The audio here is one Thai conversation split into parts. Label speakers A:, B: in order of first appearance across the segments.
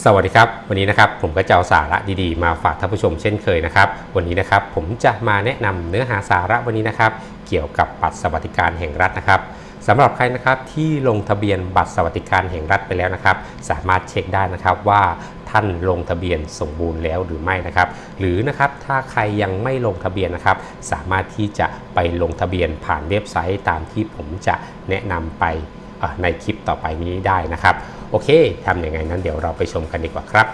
A: สวัสดีครับ วันนี้นะครับผมก็จะเอาสาระดีๆ มาฝากท่านผู้ชมเช่นเคยนะครับ วันนี้นะครับผมจะมาแนะนำเนื้อหาสาระวันนี้นะครับ เกี่ยวกับบัตรสวัสดิการแห่งรัฐนะครับสำหรับใครนะครับที่ลงทะเบียนบัตรสวัสดิการแห่งรัฐไปแล้วนะครับ สามารถเช็คได้นะครับว่าท่านลงทะเบียนสมบูรณ์แล้วหรือไม่นะครับ หรือนะครับถ้าใครยังไม่ลงทะเบียนนะครับ สามารถที่จะไปลงทะเบียนผ่านเว็บไซต์ตามที่ผมจะแนะนำไปในคลิปต่อไปนี้ได้นะครับ โอเคทำยังไงนั้นเดี๋ยวเราไปชมกันดีกว่าครับ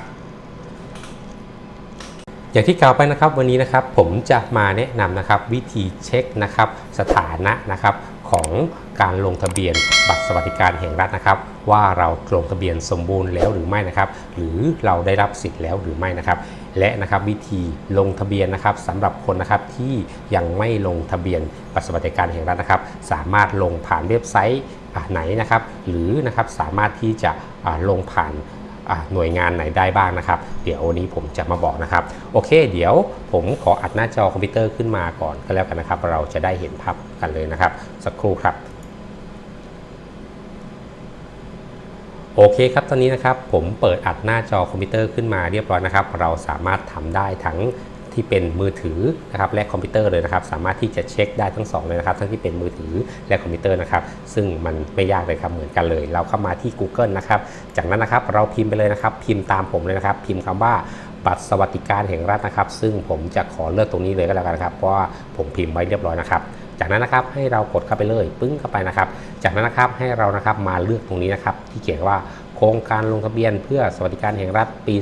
A: อย่างที่กล่าวไปนะครับวันนี้นะครับผมจะมาแนะนำนะครับวิธีเช็คนะครับสถานะนะครับของการลงทะเบียนบัตรสวัสดิการแห่งรัฐนะครับ ว่าเราลงทะเบียนสมบูรณ์แล้วหรือไม่นะครับ หรือเราได้รับสิทธิ์แล้วหรือไม่นะครับ และนะครับวิธีลงทะเบียนนะครับสำหรับคนนะครับที่ยังไม่ลงทะเบียนบัตรสวัสดิการแห่งรัฐนะครับ สามารถลงผ่านเว็บไซต์อะไหนนะครับ หรือนะครับสามารถที่จะ ลงผ่านหน่วยงานไหนได้บ้างนะครับ เดี๋ยววันนี้ผมจะมาบอกนะครับ โอเค เดี๋ยวผมขออัดหน้าจอคอมพิวเตอร์ขึ้นมาก่อนก็แล้วกันนะครับ เราจะได้เห็นภาพกันเลยนะครับ สักครู่ครับโอเคครับ ตอนนี้นะครับผมเปิดอัดหน้าจอคอมพิวเตอร์ขึ้นมาเรียบร้อยนะครับ เราสามารถทำได้ทั้ง ที่เป็นมือถือนะครับและคอมพิวเตอร์เลยนะครับ สามารถที่จะเช็คได้ทั้งสองเลยนะครับ ทั้งที่เป็นมือถือและคอมพิวเตอร์นะครับ ซึ่งมันไม่ยากเลยครับเหมือนกันเลย เราเข้ามาที่ Google นะครับ จากนั้นนะครับเราพิมพ์ไปเลยนะครับ พิมพ์ตามผมเลยนะครับ พิมพ์คำว่าบัตรสวัสดิการแห่งรัฐนะครับ ซึ่งผมจะขอเลือกตรงนี้เลยก็แล้วกันครับเพราะว่าผมพิมพ์ไว้เรียบร้อยนะครับจากนั้นนะครับให้เรากดเข้าไปเลยปึ้งเข้าไปนะครับ จากนั้นนะครับให้เรานะครับมาเลือกตรงนี้นะครับที่เขียนว่า โครงการลงทะเบียนเพื่อสวัสดิการแห่งรัฐปี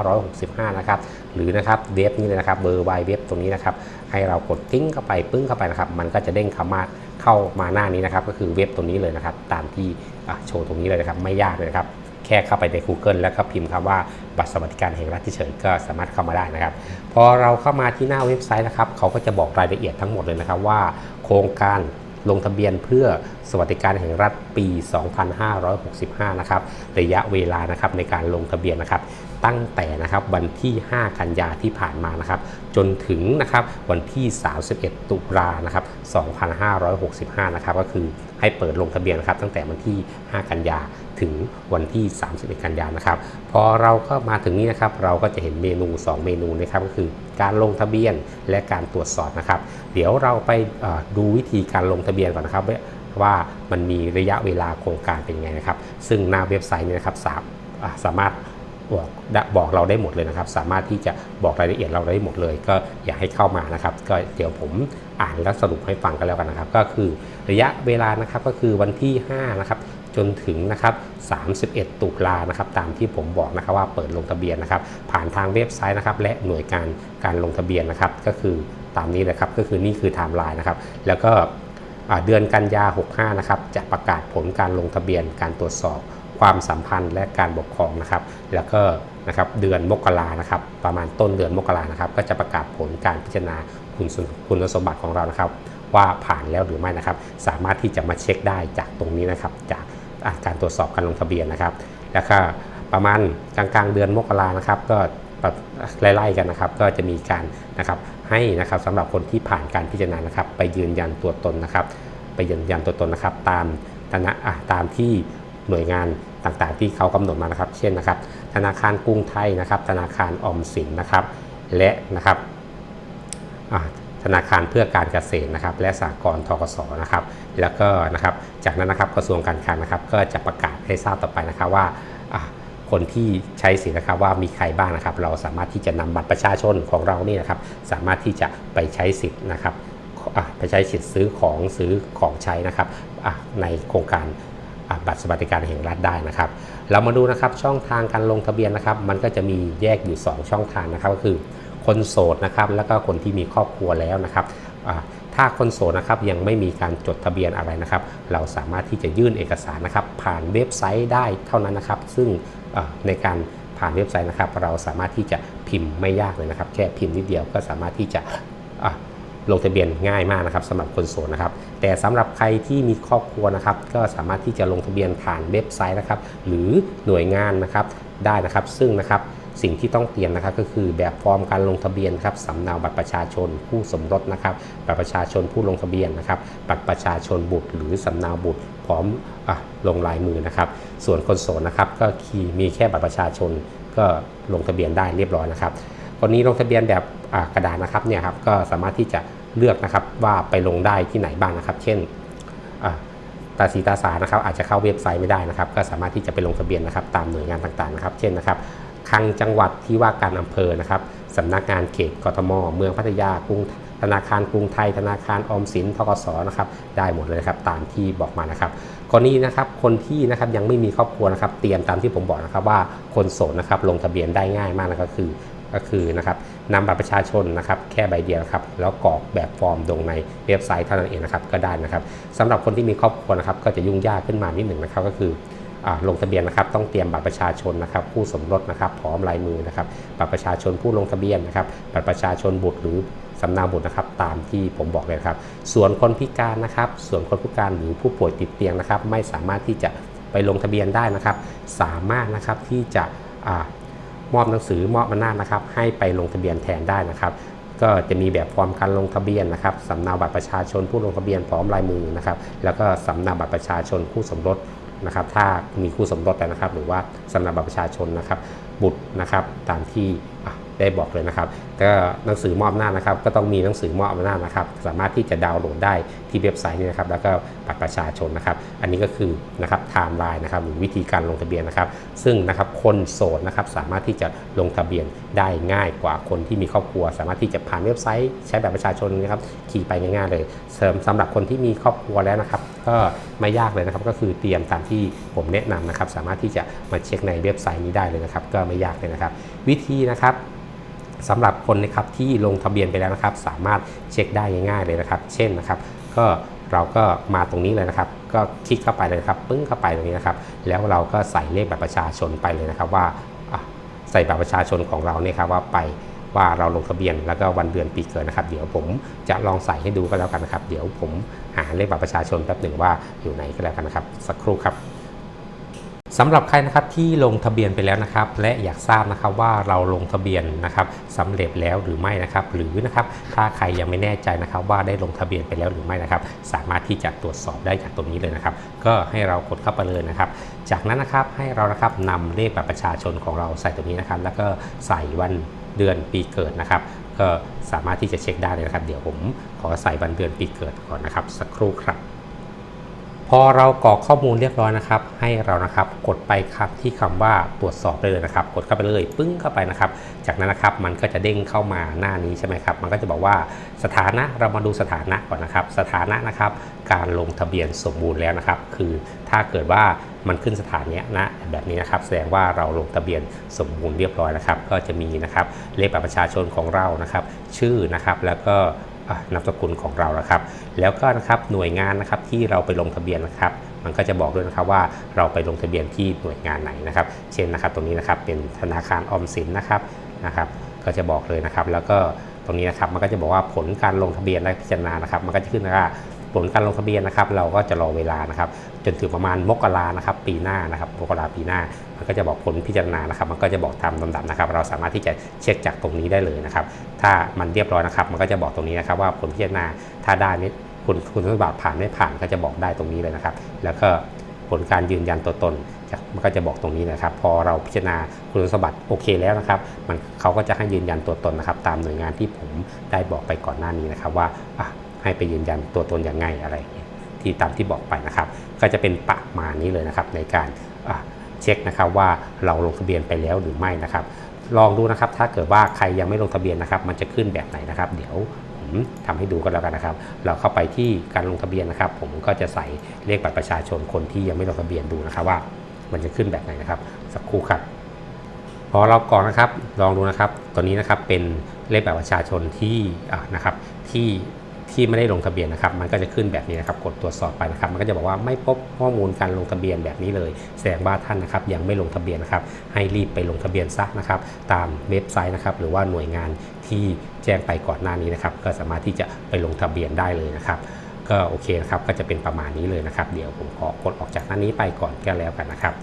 A: 2565 นะครับ หรือนะครับเว็บนี้เลยนะครับเบอร์ไวเว็บตรงนี้นะครับ ให้เรากดทิ้งเข้าไปปึ้งเข้าไปนะครับ มันก็จะเด้งคำว่าเข้ามาหน้านี้นะครับ ก็คือเว็บตรงนี้เลยนะครับ ตามที่โชว์ตรงนี้เลยนะครับ ไม่ยากเลยครับแค่เข้าไปใน Google แล้วก็พิมพ์คำว่าบัตรสวัสดิการแห่งรัฐเฉยก็สามารถเข้ามาได้นะครับ พอเราเข้ามาที่หน้าเว็บไซต์นะครับ เขาก็จะบอกรายละเอียดทั้งหมดเลยนะครับว่า โครงการ ลงทะเบียนเพื่อสวัสดิการแห่งรัฐปี 2565 นะครับ ระยะเวลานะครับในการลงทะเบียนนะครับ ตั้งแต่นะครับวันที่ 5 กันยาที่ผ่านมานะครับจนถึงนะครับวันที่ 31 ตุลานะครับ2565นะครับก็คือให้เปิดลงทะเบียนนะครับตั้งแต่วันที่ 5 กันยาถึงวันที่ 31 กันยานะครับ พอเราก็มาถึงนี้นะครับ เราก็จะเห็นเมนู 2 เมนูนะครับ ก็คือการลงทะเบียนและการตรวจสอบนะครับ เดี๋ยวเราไปดูวิธีการลงทะเบียนก่อนนะครับ ว่ามันมีระยะเวลาโครงการเป็นยังไงนะครับ ซึ่งหน้าเว็บไซต์นี้นะครับสาสามารถ บอกบอกเราได้หมดเลยนะครับ สามารถที่จะบอกรายละเอียดเราได้หมดเลย ก็อยากให้เข้ามานะครับ ก็เดี๋ยวผมอ่านแล้วสรุปให้ฟังกันแล้วกันนะครับ ก็คือระยะเวลานะครับก็คือวันที่ 5 นะครับจนถึงนะครับ 31 ตุลานะครับ ตามที่ผมบอกนะครับว่าเปิดลงทะเบียนนะครับ ผ่านทางเว็บไซต์นะครับ และหน่วยการการลงทะเบียนนะครับ ก็คือตามนี้เลยครับ ก็คือนี่คือไทม์ไลน์นะครับ แล้วก็เดือนกันยา 65 นะครับ จะประกาศผลการลงทะเบียนการตรวจสอบ ความสัมพันธ์และการปกครองนะครับ แล้วก็นะครับเดือนมกรานะครับ ประมาณต้นเดือนมกรานะครับ ก็จะประกาศผลการพิจารณาคุณสมคุณสมบัติของเรานะครับ ว่าผ่านแล้วหรือไม่นะครับ สามารถที่จะมาเช็คได้จากตรงนี้นะครับ จากาการตรวจสอบการลงทะเบียนนะครับ แล้วก็ประมาณกลางกลางๆเดือนมกรานะครับ ก็ไล่ๆกันนะครับ ก็จะมีการนะครับให้นะครับสำหรับคนที่ผ่านการพิจารณานะครับ ไปยืนยันตัวตนนะครับ ไปยืนยันตัวตนนะครับ ตามธนาอะตามที่ หน่วยงานต่างๆ ที่เขากำหนดมานะครับ เช่นนะครับ ธนาคารกรุงไทยนะครับ ธนาคารออมสินนะครับ และนะครับธนาคารเพื่อการเกษตรนะครับ และสหกรณ์ทกสนะครับ แล้วก็นะครับจากนั้นนะครับกระทรวงการคลังนะครับ ก็จะประกาศให้ทราบต่อไปนะครับว่าคนที่ใช้สิทธิ์นะครับว่ามีใครบ้างนะครับ เราสามารถที่จะนำบัตรประชาชนของเรานี่นะครับ สามารถที่จะไปใช้สิทธิ์นะครับไปใช้สิทธิ์ซื้อของซื้อของใช้นะครับในโครงการ บัตรสวัสดิการแห่งรัฐได้นะครับ เรามาดูนะครับช่องทางการลงทะเบียนนะครับ มันก็จะมีแยกอยู่ 2 ช่องทางนะครับ ก็คือคนโสดนะครับ แล้วก็คนที่มีครอบครัวแล้วนะครับถ้าคนโสดนะครับยังไม่มีการจดทะเบียนอะไรนะครับ เราสามารถที่จะยื่นเอกสารนะครับ ผ่านเว็บไซต์ได้เท่านั้นนะครับ ซึ่งในการผ่านเว็บไซต์นะครับ เราสามารถที่จะพิมพ์ไม่ยากเลยนะครับ แค่พิมพ์นิดเดียวก็สามารถที่จะ ลงทะเบียนง่ายมากนะครับสำหรับคนโสดนะครับ แต่สำหรับใครที่มีครอบครัวนะครับ ก็สามารถที่จะลงทะเบียนผ่านเว็บไซต์นะครับ หรือหน่วยงานนะครับได้นะครับ ซึ่งนะครับสิ่งที่ต้องเตรียมนะครับก็คือแบบฟอร์มการลงทะเบียนครับสำเนาบัตรประชาชนผู้สมรสนะครับบัตรประชาชนผู้ลงทะเบียนนะครับบัตรประชาชนบุตร หรือสำเนาบุตรพร้อมอลงลายมือนะครับ ส่วนคนโสดนะครับก็คีมีแค่บัตรประชาชนก็ลงทะเบียนได้เรียบร้อยนะครับ คนนี้ลงทะเบียนแบบกระดาษนะครับเนี่ยครับก็สามารถที่จะเลือกนะครับว่าไปลงได้ที่ไหนบ้างนะครับ เช่นตาสีตาสานะครับอาจจะเข้าเว็บไซต์ไม่ได้นะครับ ก็สามารถที่จะไปลงทะเบียนนะครับ ตามหน่วยงานต่างๆนะครับ เช่นนะครับคลังจังหวัดที่ว่าการอำเภอนะครับสำนักงานเขตกทม เมืองพัทยากรุงธนาคารกรุงไทย ธนาคารออมสินทกสนะครับได้หมดเลยครับตามที่บอกมานะครับกรณีนะครับคนที่นะครับยังไม่มีครอบครัวนะครับเตรียมตามที่ผมบอกนะครับว่าคนโสดนะครับลงทะเบียนได้ง่ายมากนะครับคือ ก็คือนะครับนำบัตรประชาชนนะครับแค่ใบเดียวครับแล้วกรอกแบบฟอร์มลงในเว็บไซต์เท่านั้นเองนะครับก็ได้นะครับสำหรับคนที่มีครอบครัวนะครับก็จะยุ่งยากขึ้นมานิดหนึ่งนะครับก็คืออลงทะเบียนนะครับต้องเตรียมบัตรประชาชนนะครับคู่สมรสนะครับพร้อมลายมือนะครับบัตรประชาชนผู้ลงทะเบียนนะครับบัตรประชาชนบุตรหรือสำเนาบุตรนะครับตามที่ผมบอกเลยครับ ส่วนคนพิการนะครับ ส่วนคนพิการหรือผู้ป่วยติดเตียงนะครับ ไม่สามารถที่จะไปลงทะเบียนได้นะครับ สามารถนะครับที่จะ มอบหนังสือมอบอำนาจนะครับ ให้ไปลงทะเบียนแทนได้นะครับ ก็จะมีแบบฟอร์มการลงทะเบียนนะครับสำเนาบัตรประชาชนผู้ลงทะเบียนพร้อมลายมือนะครับ แล้วก็สำเนาบัตรประชาชนคู่สมรสนะครับ ถ้ามีคู่สมรสแล้วนะครับ หรือว่าสำเนาบัตรประชาชนนะครับ บุตรนะครับ ตามที่ ได้บอกเลยนะครับก็หนังสือมอบอำนานะครับก็ต้องมีหนังสือมอบอำนานะครับสามารถที่จะดาวน์โหลดได้ที่เว็บไซต์นี้นะครับแล้วก็บัตรประชาชนนะครับอันนี้ก็คือนะครับไทม์ไลน์นะครับหรือวิธีการลงทะเบียนนะครับ ซึ่งนะครับคนโสดนะครับสามารถที่จะลงทะเบียนได้ง่ายกว่าคนที่มีครอบครัว สามารถที่จะผ่านเว็บไซต์ใช้แบัตรประชาชนนะครับขี่ไปง่ายๆเลยเสริมสำหรับคนที่มีครอบครัวแล้วนะครับ ก็ไม่ยากเลยนะครับ ก็คือเตรียมตามที่ผมแนะนำนะครับ สามารถที่จะมาเช็คในเว็บไซต์นี้ได้เลยนะครับ ก็ไม่ยากเลยนะครับ วิธีนะครับ สำหรับคนนะครับที่ลงทะเบียนไปแล้วนะครับ สามารถเช็คได้ง่ายๆเลยนะครับ เช่นนะครับ ก็เราก็มาตรงนี้เลยนะครับ ก็คลิกเข้าไปเลยครับปึ้งเข้าไปตรงนี้นะครับ แล้วเราก็ใส่เลขบัตรประชาชนไปเลยนะครับว่าใส่บัตรประชาชนของเราเนี่ยครับว่าไปว่าเราลงทะเบียนแล้วก็วันเดือนปีเกิดนะครับ เดี๋ยวผมจะลองใส่ให้ดูก็แล้วกันนะครับ เดี๋ยวผมหาเลขบัตรประชาชนแป๊บหนึ่งว่าอยู่ไหนก็แล้วกันนะครับ สักครู่ครับ สำหรับใครนะครับที่ลงทะเบียนไปแล้วนะครับ และอยากทราบนะครับว่าเราลงทะเบียนนะครับสำเร็จแล้วหรือไม่นะครับ หรือนะครับถ้าใครยังไม่แน่ใจนะครับ ว่าได้ลงทะเบียนไปแล้วหรือไม่นะครับ สามารถที่จะตรวจสอบได้จากตรงนี้เลยนะครับ ก็ให้เรากดเข้าไปเลยนะครับ จากนั้นนะครับให้เรานะครับนำเลขบัตรประชาชนของเราใส่ตรงนี้นะครับ แล้วก็ใส่วันเดือนปีเกิดนะครับก็สามารถที่จะเช็คได้เลยนะครับ เดี๋ยวผมขอใส่วันเดือนปีเกิดก่อนนะครับ สักครู่ครับ พอเรากรอกข้อมูลเรียบร้อยนะครับ ให้เรานะครับกดไปครับที่คำว่าตรวจสอบได้เลยนะครับ กดเข้าไปเลยปึ้งเข้าไปนะครับ จากนั้นนะครับมันก็จะเด้งเข้ามาหน้านี้ใช่ไหมครับมันก็จะบอกว่าสถานะเรามาดูสถานะก่อนนะครับ สถานะนะครับ การลงทะเบียนสมบูรณ์แล้วนะครับ คือถ้าเกิดว่ามันขึ้นสถานเนี้นะแบบนี้นะครับ แสดงว่าเราลงทะเบียนสมบูรณ์เรียบร้อยนะครับ ก็จะมีนะครับเลขบัตรประชาชนของเรานะครับ ชื่อนะครับแล้วก็ นามสกุลของเรานะครับ แล้วก็นะครับหน่วยงานนะครับที่เราไปลงทะเบียนนะครับ มันก็จะบอกด้วยนะครับว่าเราไปลงทะเบียนที่หน่วยงานไหนนะครับ เช่นนะครับตรงนี้นะครับเป็นธนาคารออมสินนะครับนะครับ ก็จะบอกเลยนะครับ แล้วก็ตรงนี้นะครับมันก็จะบอกว่าผลการลงทะเบียนและพิจารณานะครับ มันก็จะขึ้นว่าผลการลงทะเบียนนะครับ เราก็จะรอเวลานะครับ จนถึงประมาณมกรานะครับ ปีหน้านะครับมกราปีหน้า มันก็จะบอกผลพิจารณานะครับ มันก็จะบอกตามลำดับนะครับ เราสามารถที่จะเช็คจากตรงนี้ได้เลยนะครับ ถ้ามันเรียบร้อยนะครับ มันก็จะบอกตรงนี้นะครับ ว่าผลพิจารณาถ้าได้นี้คุณคุณสมบัติผ่านไม่ผ่านก็จะบอกได้ตรงนี้เลยนะครับ แล้วก็ผลการยืนยันตัวตนมันก็จะบอกตรงนี้นะครับ พอเราพิจารณาคุณสมบัติโอเคแล้วนะครับ มันเขาก็จะให้ยืนยันตัวตนนะครับ ตามหน่วยงานที่ผมได้บอกไปก่อนหน้านี้นะครับ ว่าให้ไปยืนยันตัวตนอย่างไงอะไรที่ตามที่บอกไปนะครับ ก็จะเป็นประมาณนี้เลยนะครับในการ เช็คนะครับว่าเราลงทะเบียนไปแล้วหรือไม่นะครับลองดูนะครับถ้าเกิดว่าใครยังไม่ลงทะเบียนนะครับ มันจะขึ้นแบบไหนนะครับ เดี๋ยวผมทำให้ดูก็แล้วกันนะครับ เราเข้าไปที่การลงทะเบียนนะครับ ผมก็จะใส่เลขบัตรประชาชนคนที่ยังไม่ลงทะเบียนดูนะครับว่า มันจะขึ้นแบบไหนนะครับ สักครู่ครับพอเรากรอกนะครับลองดูนะครับตัวนี้นะครับเป็นเลขบัตรประชาชนที่นะครับที่ ที่ไม่ได้ลงทะเบียนนะครับ มันก็จะขึ้นแบบนี้นะครับ กดตรวจสอบไปนะครับ มันก็จะบอกว่าไม่พบข้อมูลการลงทะเบียนแบบนี้เลย แสดงว่าท่านนะครับยังไม่ลงทะเบียนนะครับ ให้รีบไปลงทะเบียนซะนะครับ ตามเว็บไซต์นะครับ หรือว่าหน่วยงานที่แจ้งไปก่อนหน้านี้นะครับ ก็สามารถที่จะไปลงทะเบียนได้เลยนะครับ ก็โอเคนะครับ ก็จะเป็นประมาณนี้เลยนะครับ เดี๋ยวผมขอกดออกจากหน้านี้ไปก่อนก็แล้วกันนะครับ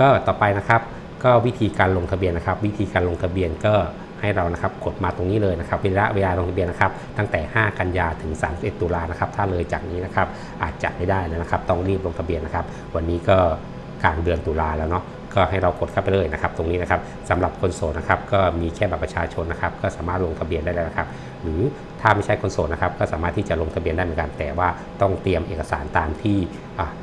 A: ก็ต่อไปนะครับ ก็วิธีการลงทะเบียนนะครับ วิธีการลงทะเบียนก็ ให้เรานะครับกดมาตรงนี้เลยนะครับเวลาเวลาลงทะเบียนนะครับตั้งแต่ 5 กันยาถึง 31 ตุลานะครับถ้าเลยจากนี้นะครับอาจจะไม่ได้แล้วนะครับ ต้องรีบลงทะเบียนนะครับ วันนี้ก็กลางเดือนตุลาแล้วเนาะก็ให้เรากดเข้าไปเลยนะครับ ตรงนี้นะครับสำหรับคนโสดนะครับก็มีแค่บัตรประชาชนนะครับ ก็สามารถลงทะเบียนได้แล้วนะครับ หรือถ้าไม่ใช่คนโสดนะครับ ก็สามารถที่จะลงทะเบียนได้เหมือนกันแต่ว่าต้องเตรียมเอกสารตามที่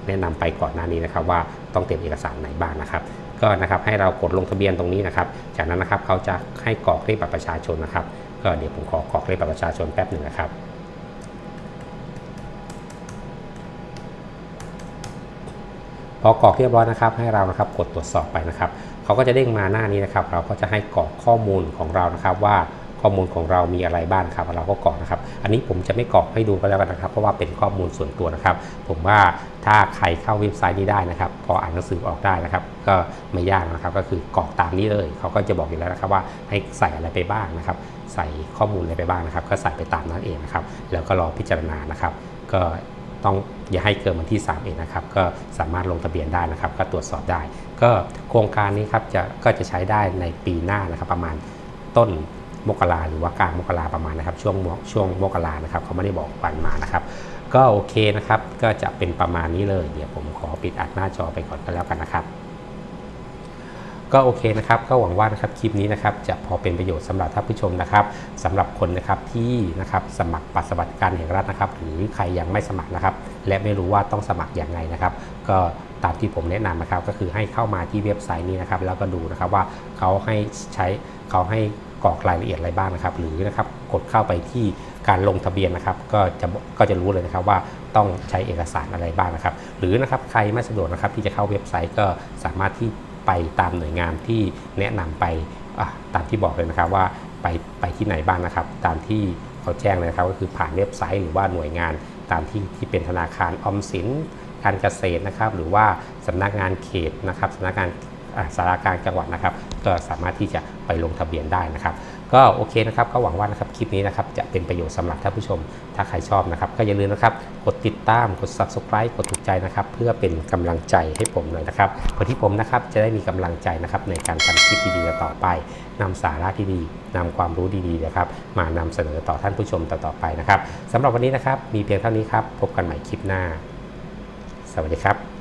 A: แนะนำไปก่อนหน้านี้นะครับ ว่าต้องเตรียมเอกสารไหนบ้างนะครับ ก็นะครับให้เรากดลงทะเบียนตรงนี้นะครับ จากนั้นนะครับเขาจะให้กรอกเลขบัตรประชาชนนะครับ ก็เดี๋ยวผมขอกรอกเลขบัตรประชาชนแป๊บหนึ่งนะครับพอกรอกเรียบร้อยนะครับให้เรานะครับกดตรวจสอบไปนะครับเขาก็จะเด้งมาหน้านี้นะครับ เราก็จะให้กรอกข้อมูลของเรานะครับว่า ข้อมูลของเรามีอะไรบ้างครับ เราก็กรอกนะครับ อันนี้ผมจะไม่กรอกให้ดูก็แล้วกันนะครับ เพราะว่าเป็นข้อมูลส่วนตัวนะครับ ผมว่าถ้าใครเข้าเว็บไซต์นี้ได้นะครับ พออ่านหนังสือออกได้นะครับ ก็ไม่ยากนะครับ ก็คือกรอกตามนี้เลยเขาก็จะบอกอยู่แล้วนะครับว่าให้ใส่อะไรไปบ้างนะครับ ใส่ข้อมูลอะไรไปบ้างนะครับ ก็ใส่ไปตามนั้นเองนะครับ แล้วก็รอพิจารณานะครับ ก็ต้องอย่าให้เกินวันที่3เองนะครับ ก็สามารถลงทะเบียนได้นะครับ ก็ตรวจสอบได้ ก็โครงการนี้ครับจะก็จะใช้ได้ในปีหน้านะครับ ประมาณต้น มกราหรือว่ากลางมกราประมาณนะครับช่วงช่วงมกรานะครับเขาไม่ได้บอกวันมานะครับ ก็โอเคนะครับก็จะเป็นประมาณนี้เลย เดี๋ยวผมขอปิดอัดหน้าจอไปก่อนก็แล้วกันนะครับก็โอเคนะครับก็หวังว่านะครับคลิปนี้นะครับจะพอเป็นประโยชน์สำหรับท่านผู้ชมนะครับสำหรับคนนะครับที่นะครับสมัครบัตรสวัสดิการแห่งรัฐนะครับ หรือใครยังไม่สมัครนะครับ และไม่รู้ว่าต้องสมัครอย่างไงนะครับ ก็ตามที่ผมแนะนำนะครับ ก็คือให้เข้ามาที่เว็บไซต์นี้นะครับ แล้วก็ดูนะครับว่าเขาให้ใช้เขาให้ กรอกรายละเอียดอะไรบ้างนะครับ หรือนะครับกดเข้าไปที่การลงทะเบียนนะครับ ก็จะก็จะรู้เลยนะครับว่าต้องใช้เอกสารอะไรบ้างนะครับ หรือนะครับใครไม่สะดวกนะครับที่จะเข้าเว็บไซต์ก็สามารถที่ไปตามหน่วยงานที่แนะนำไปตามที่บอกเลยนะครับว่าไปไปที่ไหนบ้างนะครับ ตามที่เขาแจ้งเลยนะครับก็คือผ่านเว็บไซต์หรือว่าหน่วยงานตามที่ที่เป็นธนาคารออมสินการเกษตรนะครับ หรือว่าสำนักงานเขตนะครับสำนักงาน อ่าสารกลางจังหวัดนะครับ ก็สามารถที่จะไปลงทะเบียนได้นะครับ ก็โอเคนะครับก็หวังว่านะครับคลิปนี้นะครับจะเป็นประโยชน์สำหรับท่านผู้ชม ถ้าใครชอบนะครับ ก็อย่าลืมนะครับกดติดตามกด subscribe กดถูกใจนะครับ เพื่อเป็นกำลังใจให้ผมหน่อยนะครับเพื่อที่ผมนะครับจะได้มีกำลังใจนะครับในการทำคลิปดีๆต่อไปนำสาระที่ดีนำความรู้ดีๆนะครับมานำเสนอต่อท่านผู้ชมต่อๆไปนะครับสำหรับวันนี้นะครับมีเพียงเท่านี้ครับพบกันใหม่คลิปหน้า สวัสดีครับ